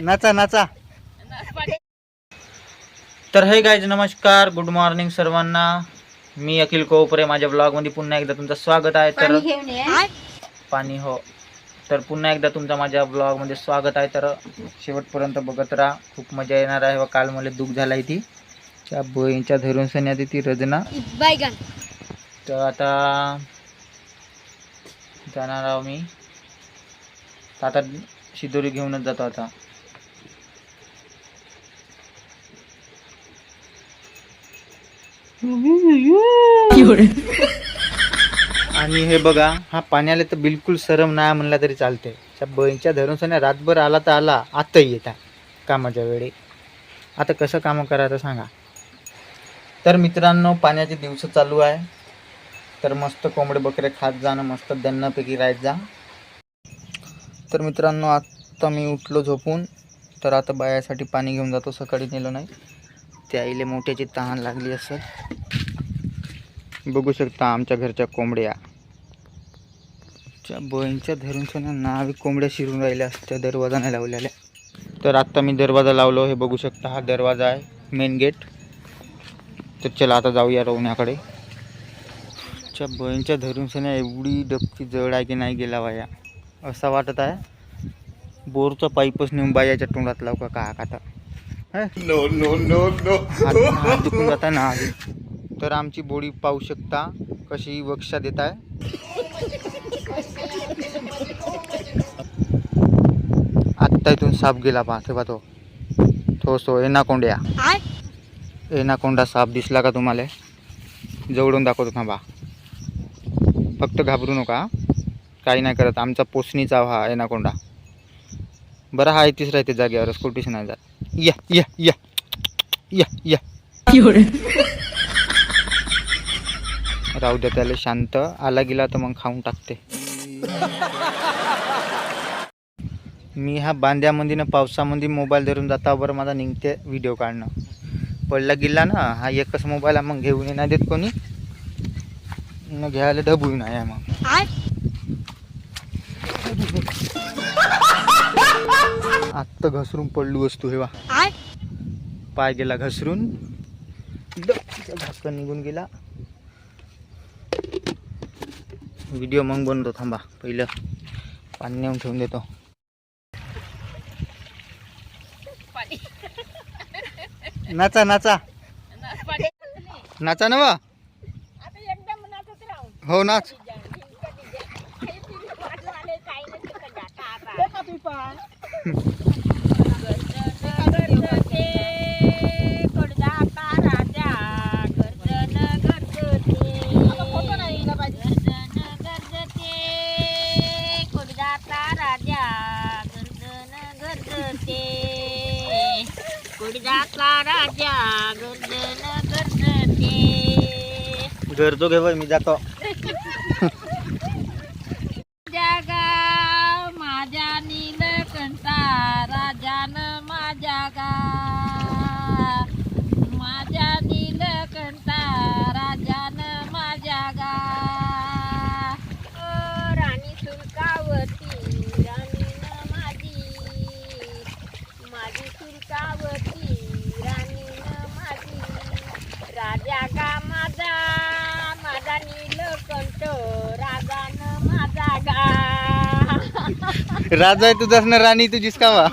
नाचा नाचा. तर हे गायज नमस्कार. गुड मॉर्निंग सर्वांना. मी अखिल कोपरे. माझ्या ब्लॉगमध्ये पुन्हा एकदा तुमचं स्वागत आहे. तर पाणी हो. तर पुन्हा एकदा तुमचं माझ्या ब्लॉगमध्ये स्वागत आहे. तर शेवटपर्यंत बघत राहा. खूप मजा येणार आहे. व काल मला दुःख झाला आहे ती. त्या बहीणच्या धरून सण्यात ती रजना. तर आता जाणार आहो मी. तर आता शिदोरी घेऊनच जातो आता. आणि हे बघा हा पाण्याला तर बिलकुल सरम नाही म्हणला तरी चालते त्या बहीणच्या धरून रातभर आला तर आला आताही येता कामाच्या वेळी. आता कसं कामं करायचं सांगा. तर मित्रांनो पाण्याचे दिवस चालू आहे. तर मस्त कोंबडे बकरे खात जाणं मस्त दन्नापैकी राहत जा. तर मित्रांनो आत्ता मी उठलो झोपून. तर आता बायासाठी पाणी घेऊन जातो. सकाळी नेलो नाही. त्या आईले मोठ्याची तहान लागली असं बघू शकता आमच्या घरच्या कोंबड्या. च्या बहीणच्या धरून नावी कोंबड्या शिरून राहिल्या असत्या दरवाजा नाही लावलेल्या. तर आत्ता मी दरवाजा लावलो. हे बघू शकता हा दरवाजा आहे मेन गेट तर चला आता जाऊया रोवण्याकडे. च्या बहीणच्या धरून एवढी डबकी जड आहे की नाही गेला वाया असा वाटत आहे. बोरचा पाईपच नेऊन बायाच्या तोंडात लाव का आता? नो नो नो नो हात दुखून जाता ना आधी. तर आमची बोडी पाहू शकता कशी वक्षा देत आहे. आत्ता इथून साप गेला पहा तेव्हा तो. तो सो एनाकोंड्या एनाकोंडा साप दिसला का तुम्हाला? जवळून दाखवतो थांबा. फक्त घाबरू नका काही नाही करत. आमचा पोचणीचा हा एनाकोंडा बरं हा इथेच राहते जागेवरच कुठेच नाही जात या या या. या या. राहू द्या त्याला शांत. आला गेला तर मग खाऊन टाकते. मी हा बांध्यामध्ये ना पावसामध्ये मोबाईल धरून जाता बरं माझा निघते व्हिडिओ काढणं. पडला गेला ना हा एकच मोबाईल मग घेऊन नाही देत कोणी. न घ्यायला डबू नाही मग. आत्ता घसरून पडलो असतो हेवा पाय गेला घसरून. झाकण निघून गेला. व्हिडिओ मग बनवतो थांबा. पहिलं पाणी नेऊन ठेवून देतो. नाचा नाचा. नाचा नवा हो नाच. कुडदाचा राजा गर्दन घेऊ मी जातो जागा माझ्या नीलकंठा राजान माझ्या गा माझ्या नीलकंठा राजान माझ्या गा ओ, राणी सुलकावती राणीन माझी माझी सुलकावती राणीन माझी राजा का माझा माझा नीलकंठ राजान माझा गा राजा आहे तुझाच ना राणी तुझीच कावा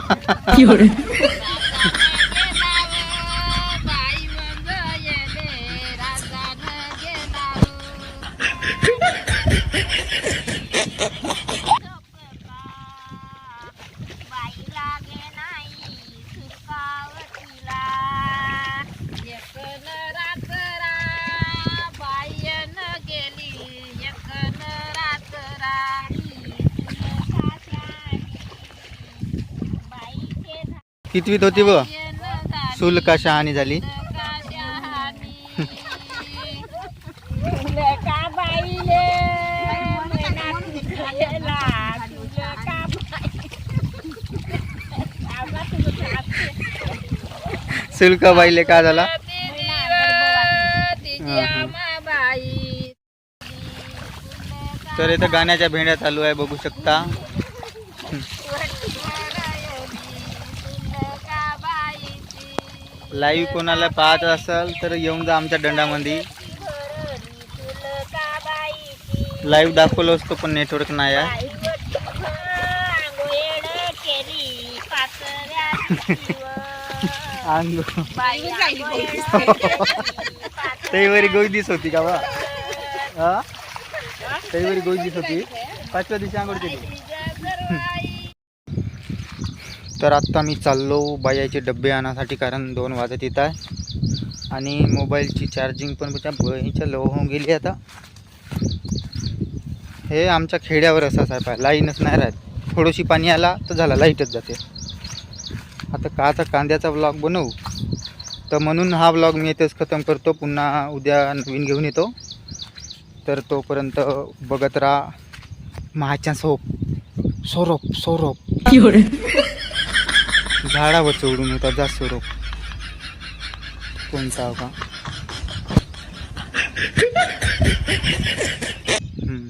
कितवीत होती व शुल्का शहाणी झाली. का बाईले का झाला? तर इथं गाण्याच्या भेंड्या चालू आहे बघू शकता. लाईव्ह कोणाला पाहत असेल तर येऊन जा आमच्या दंडामध्ये. लाईव्ह दाखवलं असतो पण नेटवर्क नाही आहे. अंग तैवरी गोईदीस होती का बा? हा? तैवरी गोईदीस होती. पाचव्या दिवशी आंघोळ केली. तर आत्ता मी चाललो बायाचे डबे आणण्यासाठी कारण दोन वाजत येत आहे. आणि मोबाईलची चार्जिंग पण त्या बहीच्या लो होऊन गेली आता. हे आमच्या खेड्यावर असं आहे. लाईनच नाही राहत. थोडीशी पाणी आला तर झाला लाईटच जाते. आता काचा कांद्याचा ब्लॉग बनवू? तर म्हणून हा ब्लॉग मी येतेच खतम करतो. पुन्हा उद्या नवीन घेऊन येतो. तर तोपर्यंत बघत राहा. महाच्या सोप सोरोप सोरोप झाडावर चढून होता जास्त रोग कोणता का?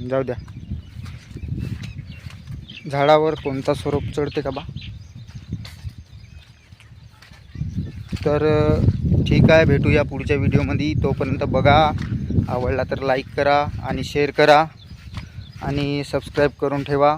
जाऊ द्या. झाडावर कोणता स्वरूप चढते का बा? तर ठीक आहे भेटूया पुढच्या व्हिडिओमध्ये. तोपर्यंत बघा आवडला तर लाईक करा आणि शेअर करा आणि सबस्क्राईब करून ठेवा.